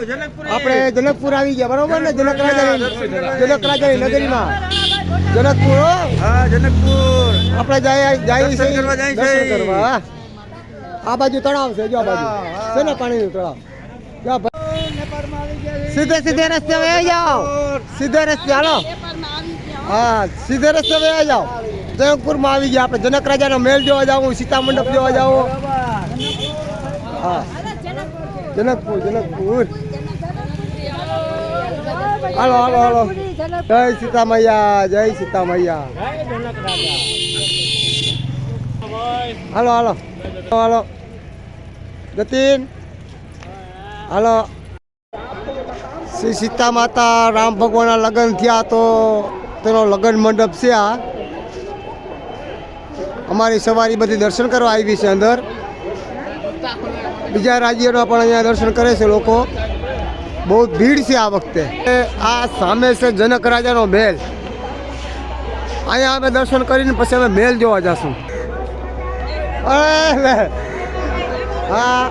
આપણે જનકપુર આવી ગયા બરોબર ને? જનક રાજાની જનક રાજાની નગરીમાં. જનકપુર હો. જનકપુર. આપણે જાય જાય છે. દર્શન કરવા હા. આ બાજુ તળાવ છે જો આ બાજુ. છે ને પાણીનું તળાવ? જો ભાઈ. સીધે સીધે રસ્તે વહી જાઓ. સીધે રસ્તે હાલો. હા સીધે રસ્તે વહી જાઓ. જનકપુરમાં આવી ગયા. આપણે જનક રાજાનો મેલ જોવા જાવ સીતા મંડપ જોવા જાવ હા. જનકપુર જનકપુર. હાલો હાલો હાલો. જય સીતા મૈયા જય સીતા મૈયા હાલો. હાલો હાલો. જતીન. હાલો. શ્રી સીતા માતા રામ ભગવાનના લગ્ન થયા તો તેનો લગ્ન મંડપ છે આ. અમારી સવારી બધી દર્શન કરવા આવી છે અંદર. બીજા રાજ્યના પણ અહીંયા દર્શન કરે છે લોકો. બહુ ભીડ છે આ વખતે. આ સામે છે જનક રાજાનો મહેલ. અહીંયા અમે દર્શન કરીને પછી અમે મહેલ જોવા જશું. અરે. હા.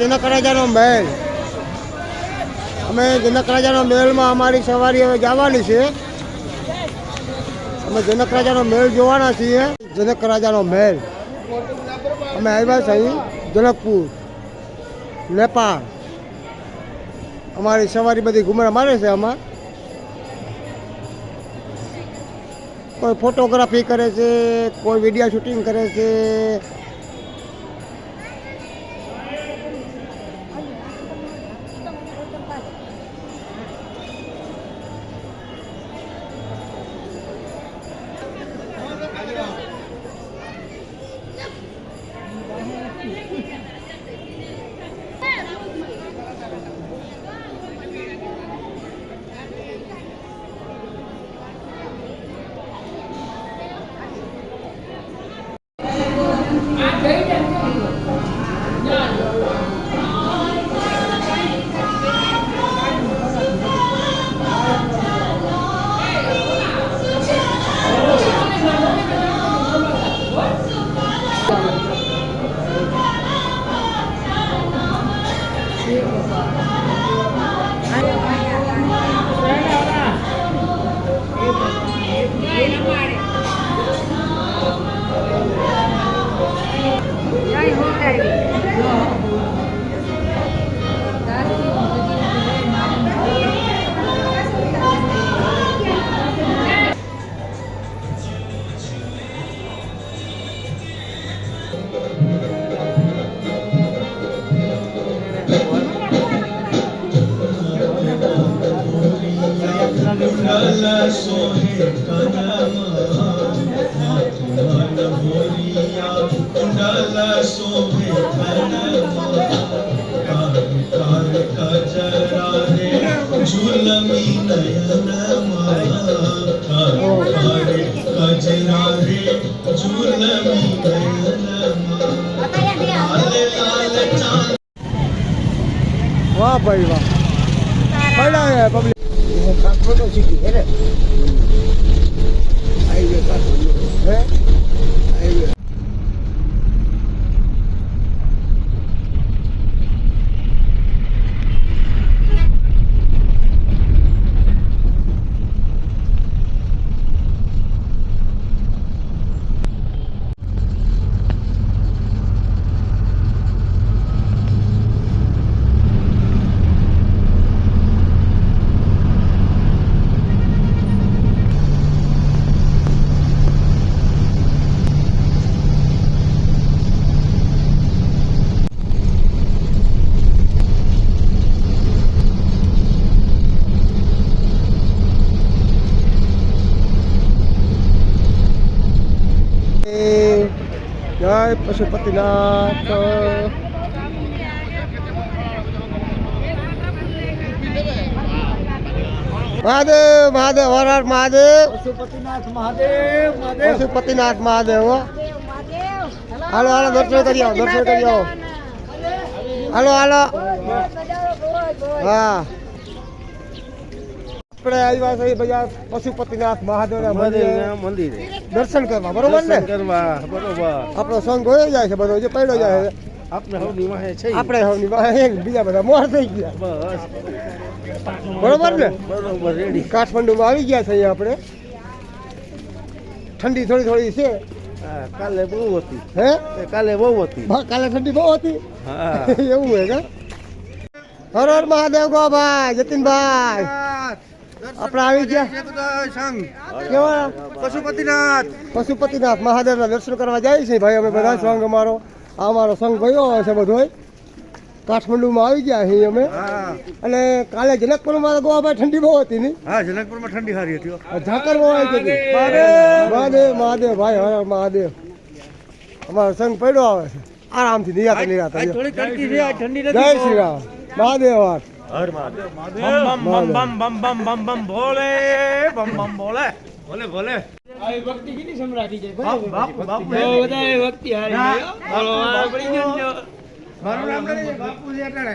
જનક રાજાનો મહેલ. અમે જનક રાજાનો મહેલમાં અમારી સવારી હવે જવાની છે. અમે જનક રાજાનો મહેલ જોવાના છીએ. જનક રાજાનો મહેલ. અમે આવ્યા છે જનકપુર, નેપાળ. અમારી સવારી બધી ઘુમરા મારે છે આમાં. કોઈ ફોટોગ્રાફી કરે છે, કોઈ વીડિયો શૂટિંગ કરે છે झुलमी नयन मारे कजरा रे झुलमी नयन वाह भाई वाह पढ़ा है पब्लिक જય પશુપતિનાથ મહાદેવ મહાદેવ હર હર મહાદેવ. પશુપતિનાથ મહાદેવ પશુપતિનાથ મહાદેવ હો. હાલો હાલો દર્શન કરી આવો દર્શન કરી આવો. હાલો હાલો. હા. આપણે આવ્યા બધા પશુપતિનાથ મહાદેવના મંદિરે દર્શન કરવા બરોબર ને? કરવા બરોબર. આપણો સંઘ હોય જાય છે બધો જે પડ્યો જાય છે. આપણે હવે નિવાહે છે. આપણે હવે નિવાહે બીજા બધા મોર થઈ ગયા. બસ. બરોબર ને? બરોબર રેડી. કાઠમંડુમાં આવી ગયા છે અહીંયા આપણે. ઠંડી થોડી થોડી છે. કાલે બહુ હતી. હે? કાલે બહુ હતી. કાલે ઠંડી બહુ હતી. હા. એવું હે કે? હર હર મહાદેવ ગોભાઈ જતીનભાઈ. આપણે આવી ગયા. કેવા? પશુપતિનાથ. પશુપતિનાથ મહાદેવના દર્શન કરવા જાય છે ભાઈ. અમે બધા સંઘ અમારો આ અમારો સંઘ ભયો છે બધો કાઠમંડુમાં આવી ગયા છીએ અમે. અને કાલે જનકપુરમાં તો ગોવા ભાઈ ઠંડી બહુ હતી નહીં હા જનકપુરમાં ઠંડી સારી હતી હો. ઝાકર બહુ આવી હતી. મહાદેવ! મહાદેવ ભાઈ હર મહાદેવ. અમારો સંઘ પડ્યો આવે છે. આરામથી નિરાતે નિરાતે જય શ્રી રામ. મહાદેવ હર હર મહાદેવ. બમ બમ બમ બમ બમ બમ બમ ભોલે બમ બમ ભોલે ભોલે. ભોલે બાપુ બાપુ બાપુ મારું નામ નથી બાપુ છે એટલે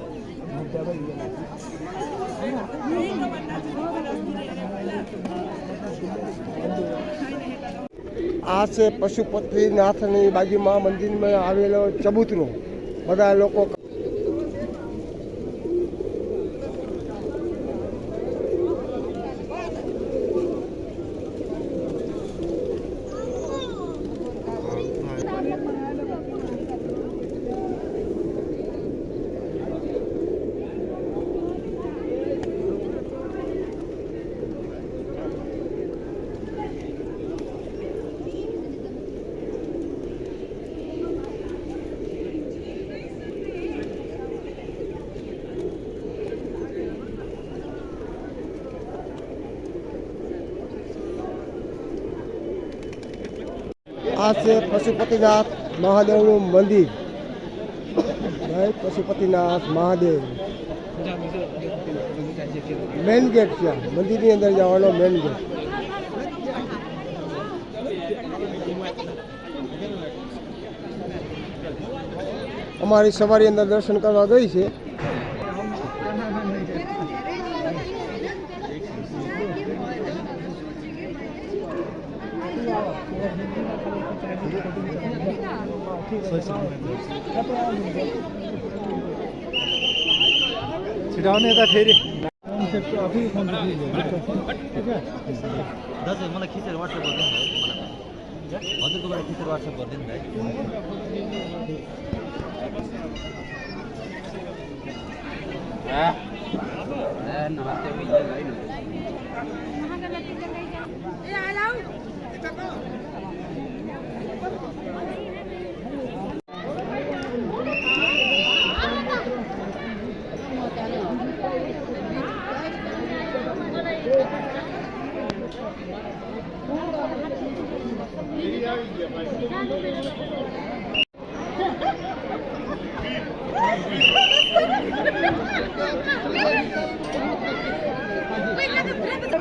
આ છે પશુપતિનાથની બાજુમાં મંદિરમાં આવેલો ચબૂતરો. બધા લોકો આ છે પશુપતિનાથ મહાદેવનું મંદિર. ભાઈ પશુપતિનાથ મહાદેવ. મેન ગેટ છે મંદિરની અંદર જવાનો મેન ગેટ અમારી સવારી અંદર દર્શન કરવા ગઈ છે. दाजु मलाई खिचेर वाट्सएप गरिदिनु है मलाई हजुरकोबाट खिचेर वाट्सएप गरिदिनु है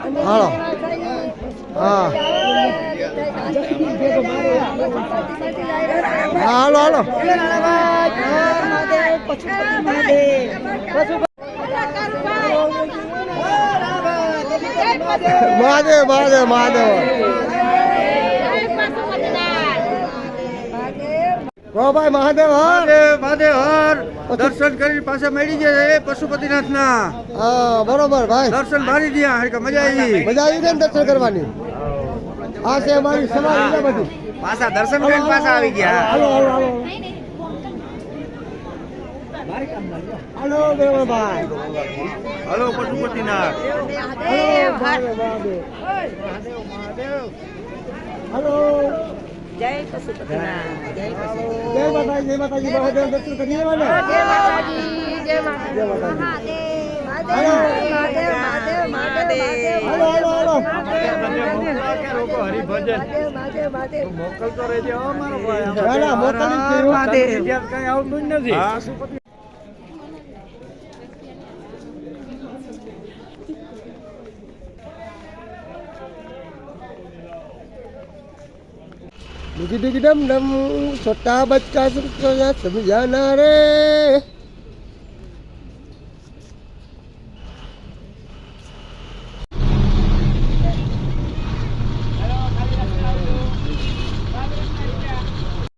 હાલો. હા. હાલો હાલો. મહાદેવ મહાદેવ મહાદેવ. ભાઈ મહાદેવ હા મહાદેવ હર! દર્શન કરી પાછા મળી ગયા પશુપતિનાથ ના હા બરોબર ભાઈ. દર્શન મારી ગયા મજા આવી? મજા આવી ગઈ દર્શન કરવાની? આ છે અમારી સમાજ બધી. પાછા દર્શન કરીને પાછા આવી ગયા. હાલો હાલો હાલો. હાલો ભાઈ. હલો પશુપતિનાથ. હાલો મહાદેવ હાલો જય પશુપતિનાથ જય પશુપતિ જય માતાજી જય માતાજી મહાદેવ દર્શન કરી લેવાના જય માતાજી જય માતાજી. જય માતાજી. મહાદેવ મહાદેવ હાલો હાલો હાલો. મોકલતો રહેજો મારો ભાઈ મોકલી કઈ આવતું જ નથી. ડુગી ડુગી ડમ ડમ છોટા બચ્ચા સમજાના રે.